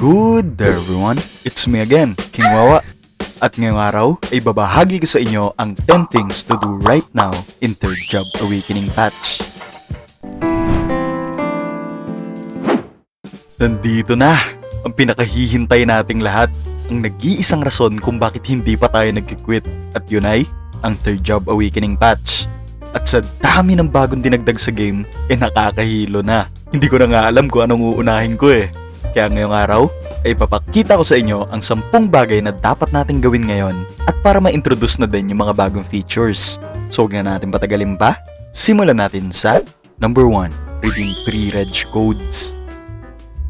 Good day everyone, it's me again, King Wawa. At ngayong araw ay babahagi ko sa inyo ang 10 things to do right now in Third Job Awakening patch. Nandito na ang pinakahihintay nating lahat, ang nag-iisang rason kung bakit hindi pa tayo nag-quit at yun ay ang Third Job Awakening patch. At sa dami ng bagong dinagdag sa game, eh nakakahilo na. Hindi ko na nga alam kung anong uunahin ko eh. Kaya ngayong araw, ay papakita ko sa inyo ang 10 bagay na dapat natin gawin ngayon at para ma-introduce na din yung mga bagong features. So huwag na natin patagalin pa, simulan natin sa number 1, reading pre-reg codes.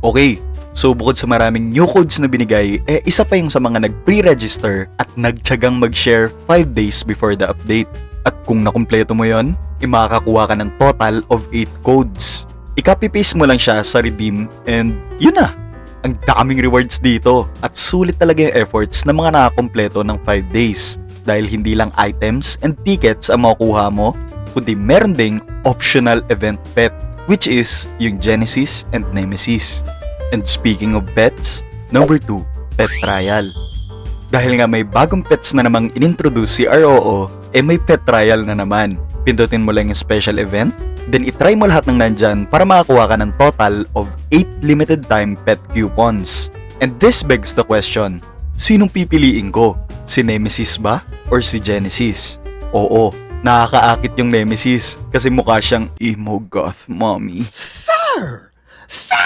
Okay, so bukod sa maraming new codes na binigay, eh isa pa yung sa mga nag-pre-register at nagtyagang mag-share 5 days before the update. At kung nakumpleto mo yon, eh makakakuha ka ng total of 8 codes. I-copy-paste mo lang siya sa redeem and yun na. Ang daming rewards dito at sulit talaga yung efforts ng mga nakakompleto ng 5 days dahil hindi lang items and tickets ang makukuha mo kundi meron ding optional event pet which is yung Genesis and Nemesis. And speaking of pets, number 2, pet trial. Dahil nga may bagong pets na namang inintroduce si ROO, eh may pet trial na naman. Pindutin mo lang yung special event, then itry mo lahat ng nandyan para makakuha ka ng total of 8 limited time pet coupons. And this begs the question, sinong pipiliin ko? Si Nemesis ba? Or si Genesis? Oo, nakakaakit yung Nemesis kasi mukha siyang emo goth mommy. Sir! Sir!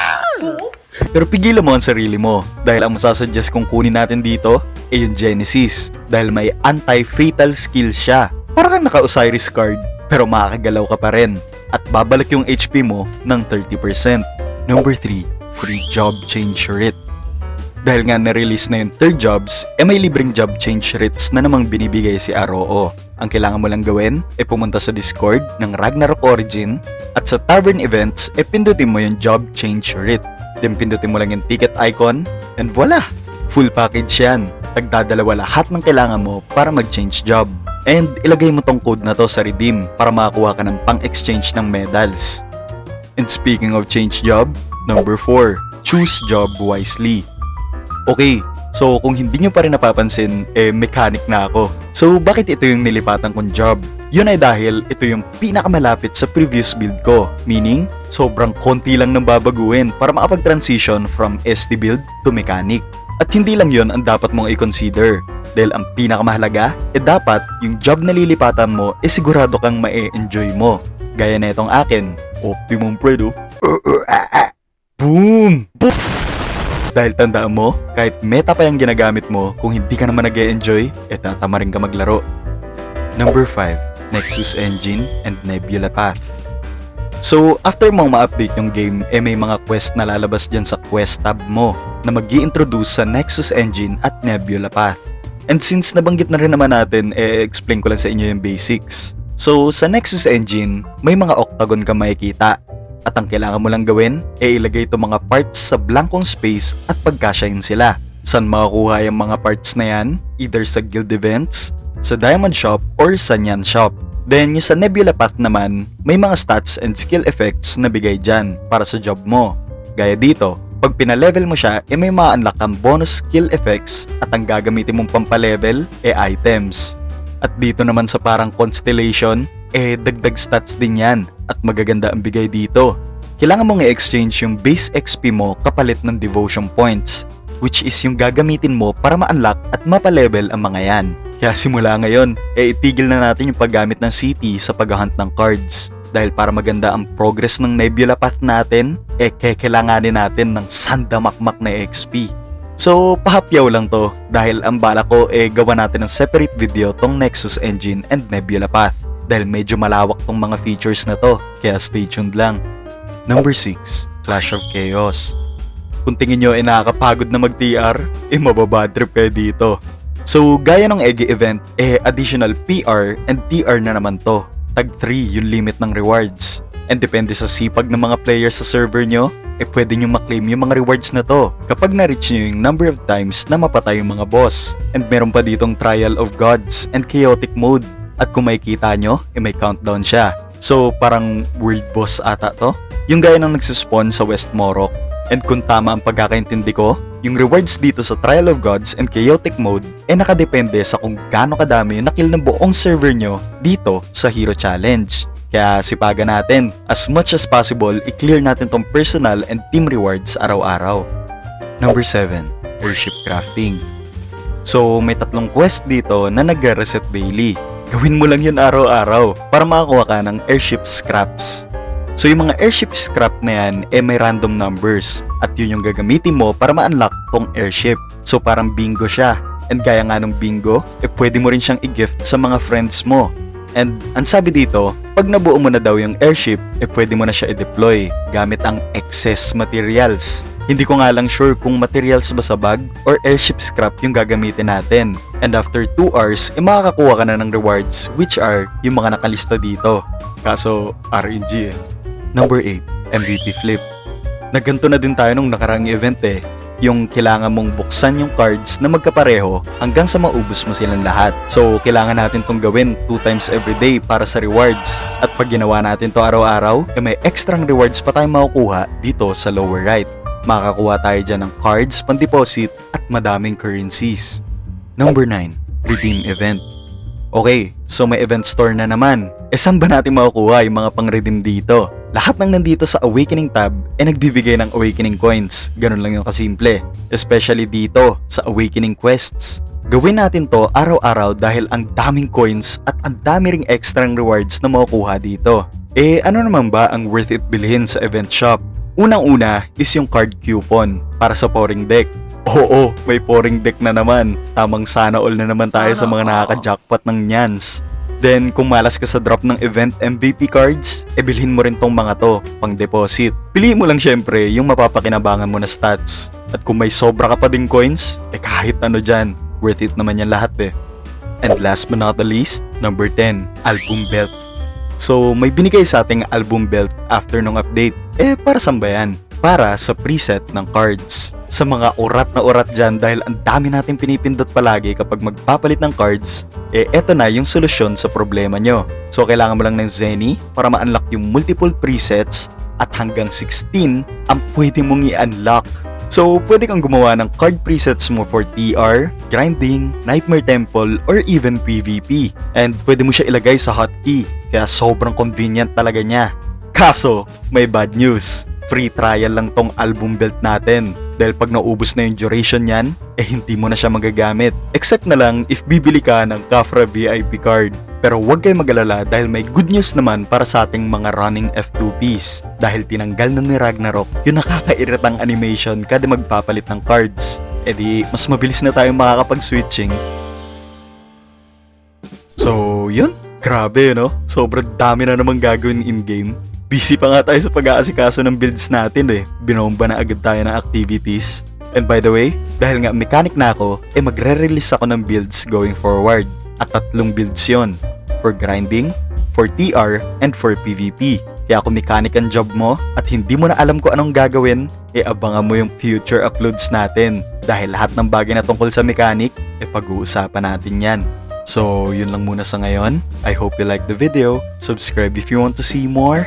Pero pigilan mo ang sarili mo dahil ang masasuggest kong kunin natin dito ay yung Genesis dahil may anti-fatal skill siya. Para kang naka-Osiris card pero makakagalaw ka pa rin at babalik yung HP mo ng 30%. Number 3, free job change rate. Dahil nga na-release na yung third jobs, eh may libreng job change rates na namang binibigay si ROO. Ang kailangan mo lang gawin ay pumunta sa Discord ng Ragnarok Origin at sa Tavern Events ay pindutin mo yung job change rate. Then pindutin mo lang yung ticket icon and voila! Full package yan. Nagdadalawa lahat ng kailangan mo para mag-change job. And ilagay mo tong code na to sa redeem para makakuha ka ng pang-exchange ng medals. And speaking of change job, number 4, choose job wisely. Okay, so kung hindi nyo pa rin napapansin, eh mechanic na ako. So bakit ito yung nilipatan kong job? Yun ay dahil ito yung pinakamalapit sa previous build ko. Meaning, sobrang konti lang nang babaguhin para makapag-transition from SD build to mechanic. At hindi lang yon ang dapat mong i-consider. Dahil ang pinakamahalaga, eh dapat yung job na lilipatan mo, eh sigurado kang ma-enjoy mo. Gaya na itong akin, Optimum Predo. Boom! Boom! Dahil tandaan mo, kahit meta pa yung ginagamit mo, kung hindi ka naman nag enjoy eh tatama rin ka maglaro. Number 5, Nexus Engine and Nebula Path. So, after mong ma-update yung game, eh may mga quest na lalabas dyan sa quest tab mo na mag introduce sa Nexus Engine at Nebula Path. And since nabanggit na rin naman natin, eh explain ko lang sa inyo yung basics. So, sa Nexus Engine, may mga octagon ka makikita at ang kailangan mo lang gawin ay ilagay itong mga parts sa blankong space at pagkasyahin sila. Saan makukuha yung mga parts na yan? Either sa guild events, sa diamond shop, or sa nyan shop. Then yung sa Nebula Path naman, may mga stats and skill effects na bigay dyan para sa job mo. Gaya dito, pag pinalevel mo siya, eh may ma-unlock kang bonus skill effects at ang gagamitin mong pampalevel eh items. At dito naman sa parang constellation, eh dagdag stats din yan at magaganda ang bigay dito. Kailangan mong i-exchange yung base XP mo kapalit ng devotion points, which is yung gagamitin mo para ma-unlock at mapalevel ang mga yan. Kaya simula ngayon, eh itigil na natin yung paggamit ng city sa paghahunt ng cards. Dahil para maganda ang progress ng Nebula Path natin, eh kailanganin natin ng sandamakmak na XP. So, pahapyaw lang to dahil ang bala ko eh gawa natin ng separate video tong Nexus Engine and Nebula Path dahil medyo malawak tong mga features na to, kaya stay tuned lang. Number 6, Clash of Chaos. Kung tingin nyo ay nakakapagod na mag-TR, eh mababadrip kayo dito. So, gaya ng EGE event, eh additional PR and TR na naman to. Tag 3 yung limit ng rewards. And depende sa sipag ng mga players sa server nyo, eh pwede nyo maklaim yung mga rewards na to kapag na-reach nyo yung number of times na mapatay yung mga boss. And meron pa ditong Trial of Gods and Chaotic Mode. At kung makikita nyo, eh may countdown siya. So parang world boss ata to. Yung gaya ng nagsispawn sa West Morok. And kung tama ang pagkakaintindi ko, yung rewards dito sa Trial of Gods and Chaotic Mode ay nakadepende sa kung gaano kadami yung nakill ng buong server nyo dito sa Hero Challenge. Kaya sipagan natin, as much as possible, i-clear natin tong personal and team rewards araw-araw. Number 7, Airship Crafting. So, may tatlong quest dito na nagre-reset daily. Gawin mo lang yun araw-araw para makakuha ka ng airship scraps. So, yung mga airship scrap na yan, eh may random numbers. At yun yung gagamitin mo para ma-unlock tong airship. So, parang bingo siya. And gaya nga ng bingo, eh pwede mo rin siyang i-gift sa mga friends mo. And ang sabi dito, pag nabuo mo na daw yung airship, eh pwede mo na siya i-deploy gamit ang excess materials. Hindi ko nga lang sure kung materials ba sa bag or airship scrap yung gagamitin natin. And after 2 hours, eh makakakuha ka na ng rewards which are yung mga nakalista dito. Kaso, RNG eh. Number 8, MVP Flip. Nagganto na din tayo nung nakaraang event eh. Yung kailangan mong buksan yung cards na magkapareho hanggang sa maubos mo silang lahat. So, kailangan natin tong gawin 2 times every day para sa rewards. At pag ginawa natin to araw-araw, eh may extra rewards pa tayong makukuha dito sa lower right. Makakakuha tayo dyan ng cards, pan-deposit, at madaming currencies. Number 9, Redeem Event. Okay, so may event store na naman. E saan ba natin makukuha yung mga pang-redeem dito? Lahat ng nandito sa Awakening tab ay nagbibigay ng Awakening coins. Ganun lang yung kasimple. Especially dito sa Awakening quests. Gawin natin to araw-araw dahil ang daming coins at ang dami ring extra rewards na makukuha dito. Eh ano naman ba ang worth it bilhin sa event shop? Unang-una is yung card coupon para sa pouring deck. Oo, may pouring deck na naman. Tamang sana all na naman tayo sa Sana mga all. nakaka-jackpot ng nyans. Then, kung malas ka sa drop ng event MVP cards, e bilhin mo rin tong mga to, pang deposit. Piliin mo lang syempre yung mapapakinabangan mo na stats. At kung may sobra ka pa ding coins, eh kahit ano dyan, worth it naman yan lahat eh. And last but not the least, number 10, album belt. So, may binigay sa ating album belt after nung update. Eh, para saan ba yan? Para sa preset ng cards. Sa mga urat na urat dyan dahil ang dami natin pinipindot palagi kapag magpapalit ng cards, eh eto na yung solusyon sa problema nyo. So, kailangan mo lang ng Zenny para ma-unlock yung multiple presets at hanggang 16 ang pwede mong i-unlock. So, pwede kang gumawa ng card presets mo for TR, grinding, Nightmare Temple, or even PvP. And pwede mo siya ilagay sa hotkey, kaya sobrang convenient talaga niya. Kaso, may bad news. Free trial lang tong album belt natin. Dahil pag naubos na yung duration niyan, eh hindi mo na siya magagamit. Except na lang if bibili ka ng Kafra VIP card. Pero huwag kayo magalala dahil may good news naman para sa ating mga running F2Ps. Dahil tinanggal na ni Ragnarok yung nakakairitang animation kada magpapalit ng cards. E di, mas mabilis na tayong makakapag-switching. So, yun. Grabe, no? Sobrang dami na namang gagawin in-game. Busy pa nga tayo sa pag-aasikaso ng builds natin eh. Binomba na agad tayo ng activities. And by the way, dahil nga mechanic na ako, eh magre-release ako ng builds going forward. At tatlong builds yon For grinding, for TR, and for PvP. Kaya kung mechanic ang job mo at hindi mo na alam kung anong gagawin, eh abangan mo yung future uploads natin. Dahil lahat ng bagay na tungkol sa mechanic, eh pag-uusapan natin yan. So, yun lang muna sa ngayon. I hope you like the video. Subscribe if you want to see more.